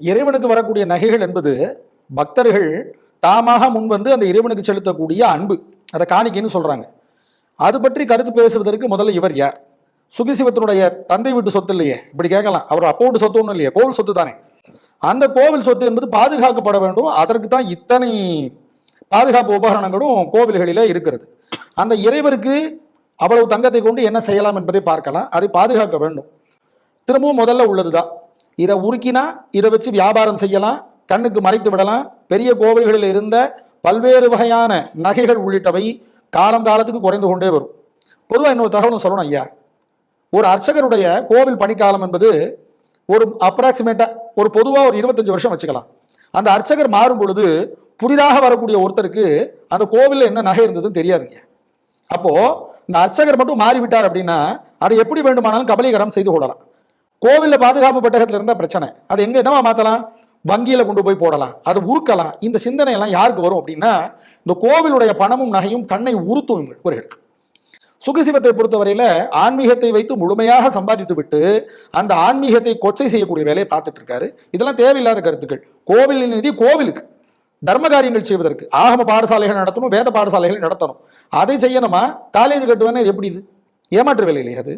இறைவனுக்கு வரக்கூடிய நகைகள் என்பது பக்தர்கள் தாமாக முன் வந்து அந்த இறைவனுக்கு செலுத்தக்கூடிய அன்பு. அதை காணிக்கைன்னு சொல்கிறாங்க அது பற்றி கருத்து பேசுவதற்கு முதல்ல இவர் யார்? சுகிசிவத்தினுடைய தந்தை வீட்டு சொத்து இல்லையே? இப்படி கேட்கலாம். அவர் அப்போட்டு சொத்து ஒன்றும் இல்லையே? கோவில் சொத்து தானே. அந்த கோவில் சொத்து என்பது பாதுகாக்கப்பட வேண்டும். அதற்கு தான் இத்தனை பாதுகாப்பு உபகரணங்களும் கோவில்களிலே இருக்கிறது. அந்த இறைவருக்கு அவ்வளவு தங்கத்தை கொண்டு என்ன செய்யலாம் என்பதை பார்க்கலாம். அதை பாதுகாக்க வேண்டும். திரும்பவும் முதல்ல உள்ளது தான் இதை உருக்கினா இதை வச்சு வியாபாரம் செய்யலாம் கண்ணுக்கு மறைத்து விடலாம். பெரிய கோவில்களில் இருந்த பல்வேறு வகையான நகைகள் உள்ளிட்டவை காலம் காலத்துக்கு குறைந்து கொண்டே வரும். பொதுவாக இன்னொரு தகவலும் சொல்லணும் ஐயா. ஒரு அர்ச்சகருடைய கோவில் பணிக்காலம் என்பது ஒரு அப்ராக்சிமேட்டாக ஒரு பொதுவாக ஒரு இருபத்தஞ்சு வருஷம் வச்சுக்கலாம். அந்த அர்ச்சகர் மாறும் பொழுது புதிதாக வரக்கூடிய ஒருத்தருக்கு அந்த கோவிலில் என்ன நகை இருந்ததுன்னு தெரியாதுங்க அப்போது இந்த அர்ச்சகர் மட்டும் மாறிவிட்டார் அப்படின்னா அதை எப்படி வேண்டுமானாலும் கபலீகரம் செய்து கொள்ளலாம். கோவிலில் பாதுகாப்பு பெட்டகத்தில் இருந்த பிரச்சனை. அது எங்கே என்னவா மாற்றலாம் வங்கியில் கொண்டு போய் போடலாம். அது உருக்கலாம். இந்த சிந்தனையெல்லாம் யாருக்கு வரும் அப்படின்னா இந்த கோவிலுடைய பணமும் நகையும் கண்ணை உறுத்தும் இவர்களுக்கு சுகசிவத்தை பொறுத்தவரையில ஆன்மீகத்தை வைத்து முழுமையாக சம்பாதித்து விட்டு அந்த ஆன்மீகத்தை கொச்சை செய்யக்கூடிய வேலையை பார்த்துட்டு இருக்காரு. இதெல்லாம் தேவையில்லாத கருத்துக்கள். கோவிலின் நிதி கோவிலுக்கு. தர்ம காரியங்கள் செய்வதற்கு. ஆகம பாடசாலைகள் நடத்தணும் வேத பாடசாலைகள் நடத்தணும். அதை செய்யணுமா? காலேஜ் கட்டுவேன்னா எப்படி இது? ஏமாற்று வேலை இல்லையா அது.